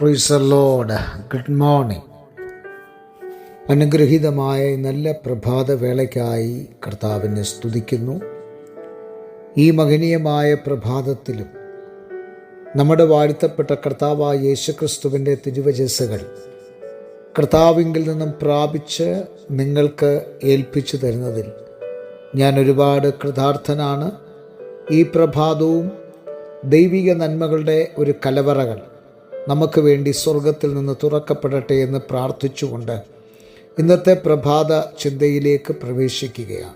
പ്രീസലോഡ് good morning അനുഗ്രഹീതമായ നല്ല പ്രഭാത വേളയ്ക്കായി കർത്താവിനെ സ്തുതിക്കുന്നു. ഈ മഹനീയമായ പ്രഭാതത്തിലും നമ്മുടെ വാഴ്ത്തപ്പെട്ട കർത്താവായ യേശുക്രിസ്തുവിന്റെ തിരുവചസ്സുകൾ കർത്താവിങ്കിൽ നിന്നും പ്രാപിച്ച് നിങ്ങൾക്ക് ഏൽപ്പിച്ചു തരുന്നതിൽ ഞാൻ ഒരുപാട് കൃതാർത്ഥനാണ്. ഈ പ്രഭാതവും ദൈവിക നന്മകളുടെ ഒരു കലവറകൾ നമുക്ക് വേണ്ടി സ്വർഗത്തിൽ നിന്ന് തുറക്കപ്പെടട്ടെ എന്ന് പ്രാർത്ഥിച്ചുകൊണ്ട് ഇന്നത്തെ പ്രഭാത ചിന്തയിലേക്ക് പ്രവേശിക്കുകയാണ്.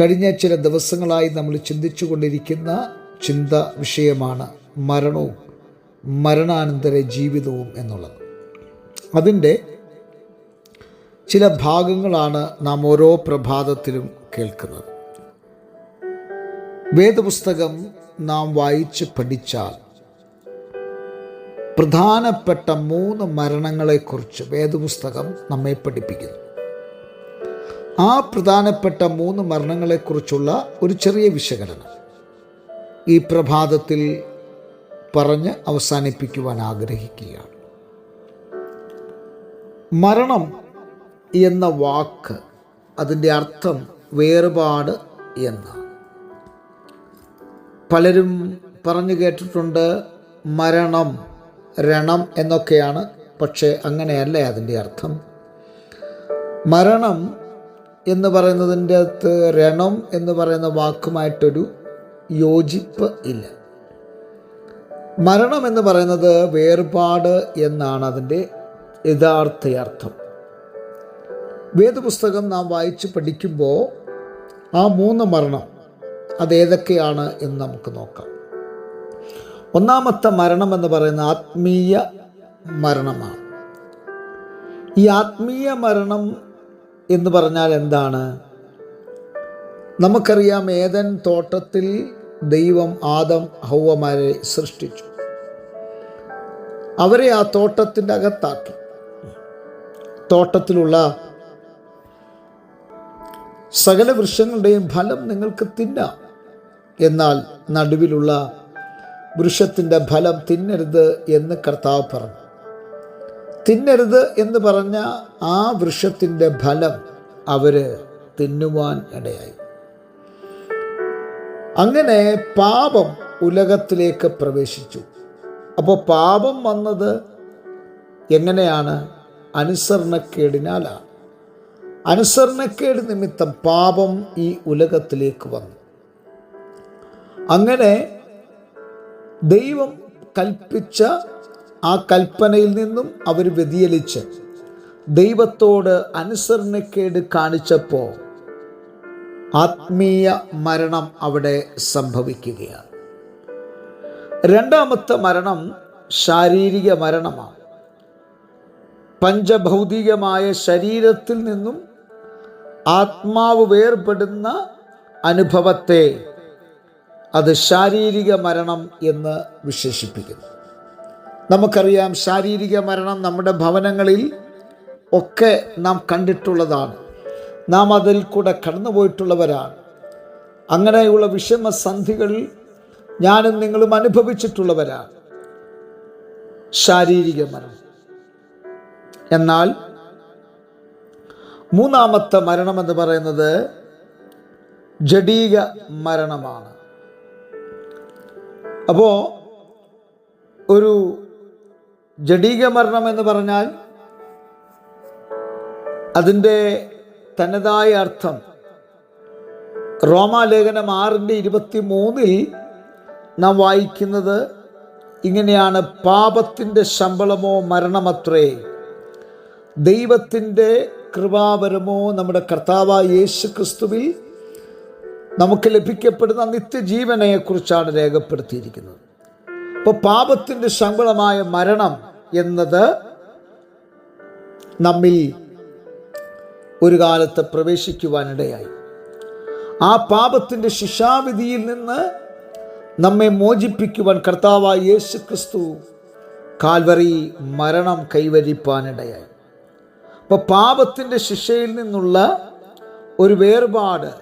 കഴിഞ്ഞ ചില ദിവസങ്ങളായി നമ്മൾ ചിന്തിച്ചു കൊണ്ടിരിക്കുന്ന ചിന്ത വിഷയമാണ് മരണവും മരണാനന്തര ജീവിതവും എന്നുള്ളത്. അതിന്റെ ചില ഭാഗങ്ങളാണ് നാം ഓരോ പ്രഭാതത്തിലും കേൾക്കുന്നത്. വേദപുസ്തകം നാം വായിച്ച് പഠിച്ചാൽ പ്രധാനപ്പെട്ട മൂന്ന് മരണങ്ങളെക്കുറിച്ച് വേദപുസ്തകം നമ്മെ പഠിപ്പിക്കുന്നു. ആ പ്രധാനപ്പെട്ട മൂന്ന് മരണങ്ങളെക്കുറിച്ചുള്ള ഒരു ചെറിയ വിശകലനം ഈ പ്രഭാതത്തിൽ പറഞ്ഞ് അവസാനിപ്പിക്കുവാൻ ആഗ്രഹിക്കുകയാണ്. മരണം എന്ന വാക്ക് അതിന്റെ അർത്ഥം വേർപാട് എന്നാണ്. പലരും പറഞ്ഞു കേട്ടിട്ടുണ്ട് മരണം രണം എന്നൊക്കെയാണ് പക്ഷേ അങ്ങനെയല്ല അതിന്റെ അർത്ഥം. മരണം എന്ന് പറയുന്നതിന്റെ അകത്ത് രണം എന്ന് പറയുന്ന വാക്കുമായിട്ടൊരു യോജിപ്പ് ഇല്ല. മരണം എന്ന് പറയുന്നത് വേർപാട് എന്നാണ് അതിന്റെ യഥാർത്ഥ അർത്ഥം വേദപുസ്തകം നാം വായിച്ച് പഠിക്കുമ്പോൾ ആ മൂന്ന് മരണം അതേതൊക്കെയാണ് എന്ന് നമുക്ക് നോക്കാം. ഒന്നാമത്തെ മരണം എന്ന് പറയുന്ന ആത്മീയ മരണമാണ്. ഈ ആത്മീയ മരണം എന്ന് പറഞ്ഞാൽ എന്താണ്? നമുക്കറിയാം ഏതൻ തോട്ടത്തിൽ ദൈവം ആദം ഹൗവമാരെ സൃഷ്ടിച്ചു. അവരെ ആ തോട്ടത്തിന്റെ അകത്താക്കി. തോട്ടത്തിലുള്ള സകല വൃക്ഷങ്ങളുടെയും ഫലം നിങ്ങൾക്ക് തിന്നാം. എന്നാൽ നടുവിലുള്ള വൃക്ഷത്തിന്റെ ഫലം തിന്നരുത് എന്ന് കർത്താവ് പറഞ്ഞു. തിന്നരുത് എന്ന് പറഞ്ഞ ആ വൃക്ഷത്തിന്റെ ഫലം അവർ തിന്നുവാൻ ഇടയായി. അങ്ങനെ പാപം ഉലകത്തിലേക്ക് പ്രവേശിച്ചു. അപ്പോൾ പാപം വന്നത് എങ്ങനെയാണ്? അനുസരണക്കേടിനാലാണ് അനുസരണക്കേട് നിമിത്തം പാപം ഈ ഉലകത്തിലേക്ക് വന്നു. അങ്ങനെ ദൈവം കൽപ്പിച്ച ആ കൽപ്പനയിൽ നിന്നും അവർ വ്യതിയലിച്ച് ദൈവത്തോട് അനുസരണക്കേട് കാണിച്ചപ്പോൾ ആത്മീയ മരണം അവിടെ സംഭവിക്കുകയാണ്. രണ്ടാമത്തെ മരണം ശാരീരിക മരണമാണ്. പഞ്ചഭൗതികമായ ശരീരത്തിൽ നിന്നും ആത്മാവ് വേർപെടുന്ന അനുഭവത്തെ അത് ശാരീരിക മരണം എന്ന് വിശേഷിപ്പിക്കുന്നു. നമുക്കറിയാം ശാരീരിക മരണം നമ്മുടെ ഭവനങ്ങളിൽ ഒക്കെ നാം കണ്ടിട്ടുള്ളതാണ്. നാം അതിൽ കൂടെ കടന്നുപോയിട്ടുള്ളവരാണ്. അങ്ങനെയുള്ള വിഷമസന്ധികൾ ഞാനും നിങ്ങളും അനുഭവിച്ചിട്ടുള്ളവരാണ്. ശാരീരിക മരണം. എന്നാൽ മൂന്നാമത്തെ മരണമെന്ന് പറയുന്നത് ജഡീക മരണമാണ്. അപ്പോൾ ഒരു ജഡീക മരണം എന്ന് പറഞ്ഞാൽ അതിന്റെ തനതായ അർത്ഥം റോമാലേഖനം ആറിന്റെ ഇരുപത്തി മൂന്നിൽ നാം വായിക്കുന്നത് ഇങ്ങനെയാണ് പാപത്തിന്റെ ശമ്പളമോ മരണമത്രേ ദൈവത്തിന്റെ കൃപാവരമോ നമ്മുടെ കർത്താവായ യേശു ക്രിസ്തുവിൽ നമുക്ക് ലഭിക്കപ്പെടുന്ന നിത്യജീവനെക്കുറിച്ചാണ് രേഖപ്പെടുത്തിയിരിക്കുന്നത്. അപ്പോൾ പാപത്തിന്റെ ശമ്പളമായ മരണം എന്നത് നമ്മിൽ ഒരു കാലത്ത് പ്രവേശിക്കുവാനിടയായി. ആ പാപത്തിന്റെ ശിക്ഷാവിധിയിൽ നിന്ന് നമ്മെ മോചിപ്പിക്കുവാൻ കർത്താവായ യേശു ക്രിസ്തു കാൽവറി മരണം കൈവരിപ്പാനിടയായി. അപ്പോൾ പാപത്തിന്റെ ശിക്ഷയിൽ നിന്നുള്ള ഒരു വേർപാട്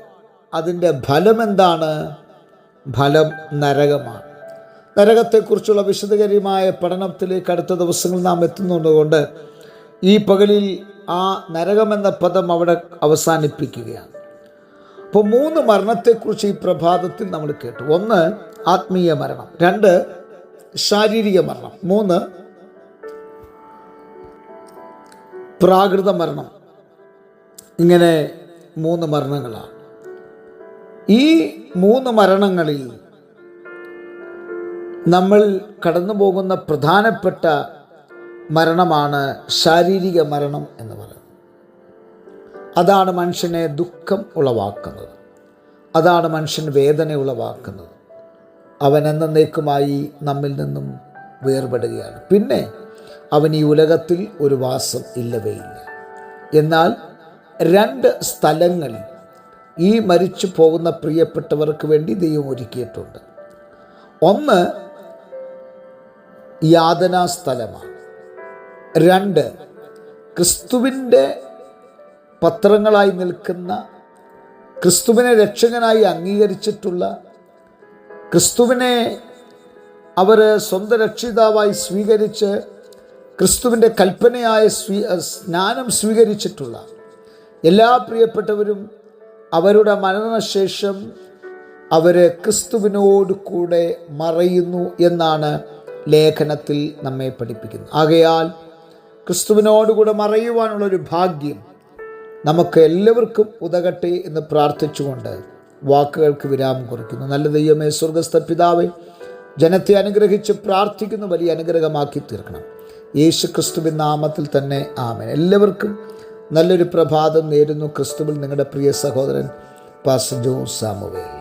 അതിന്റെ ഫലം എന്താണ് ഫലം നരകമാണ്. നരകത്തെക്കുറിച്ചുള്ള വിശദകരമായ പഠനത്തിലേക്ക് അടുത്ത ദിവസങ്ങളിൽ നാം എത്തുന്നതുകൊണ്ട് ഈ പകലിൽ ആ നരകമെന്ന പദം അവിടെ അവസാനിപ്പിക്കുകയാണ്. അപ്പോൾ മൂന്ന് മരണത്തെക്കുറിച്ച് ഈ പ്രഭാതത്തിൽ നമ്മൾ കേട്ടു. ഒന്ന് ആത്മീയ മരണം. രണ്ട് ശാരീരിക മരണം. മൂന്ന് പ്രാകൃത മരണം. ഇങ്ങനെ മൂന്ന് മരണങ്ങളാണ്. ഈ മൂന്ന് മരണങ്ങളിൽ നമ്മൾ കടന്നു പോകുന്ന പ്രധാനപ്പെട്ട മരണമാണ് ശാരീരിക മരണം എന്ന് പറയുന്നത്. അതാണ് മനുഷ്യനെ ദുഃഖം ഉളവാക്കുന്നത്. അതാണ് മനുഷ്യന് വേദന ഉളവാക്കുന്നത്. അവൻ എന്നേക്കുമായി നമ്മിൽ നിന്നും വേർപെടുകയാണ്. പിന്നെ അവൻ ഈ ഉലകത്തിൽ ഒരു വാസം ഇല്ലവേ ഇല്ല. എന്നാൽ രണ്ട് സ്ഥലങ്ങളിൽ ഈ മരിച്ചു പോകുന്ന പ്രിയപ്പെട്ടവർക്ക് വേണ്ടി ദൈവം ഒരുക്കിയിട്ടുണ്ട്. ഒന്ന് യാതനാ സ്ഥലമാണ്. രണ്ട് ക്രിസ്തുവിന്റെ പത്രങ്ങളായി നിൽക്കുന്ന ക്രിസ്തുവിനെ രക്ഷകനായി അംഗീകരിച്ചിട്ടുള്ള ക്രിസ്തുവിനെ അവർ സ്വന്തം രക്ഷിതാവായി സ്വീകരിച്ച് ക്രിസ്തുവിന്റെ കൽപ്പനയായ സ്വീ സ്നാനം സ്വീകരിച്ചിട്ടുള്ള എല്ലാ പ്രിയപ്പെട്ടവരും അവരുടെ മരണശേഷം അവരെ ക്രിസ്തുവിനോട് കൂടെ മറയുന്നു എന്നാണ് ലേഖനത്തിൽ നമ്മെ പഠിപ്പിക്കുന്നത്. ആകയാൽ ക്രിസ്തുവിനോടുകൂടെ മറയുവാനുള്ളൊരു ഭാഗ്യം നമുക്ക് എല്ലാവർക്കും ഉതകട്ടെ എന്ന് പ്രാർത്ഥിച്ചുകൊണ്ട് വാക്കുകൾക്ക് വിരാമം കുറിക്കുന്നു. നല്ല ദൈവമേ സ്വർഗസ്ഥ പിതാവെ ജനത്തെ അനുഗ്രഹിച്ച് പ്രാർത്ഥിക്കുന്ന വലിയ അനുഗ്രഹമാക്കി തീർക്കണം. യേശു ക്രിസ്തുവിൻ നാമത്തിൽ തന്നെ ആമൻ. എല്ലാവർക്കും നല്ലൊരു പ്രഭാതം നേരുന്നു ക്രിസ്തുവിൽ നിങ്ങളുടെ പ്രിയ സഹോദരൻ പാസ് ജോ സാമുവേൽ.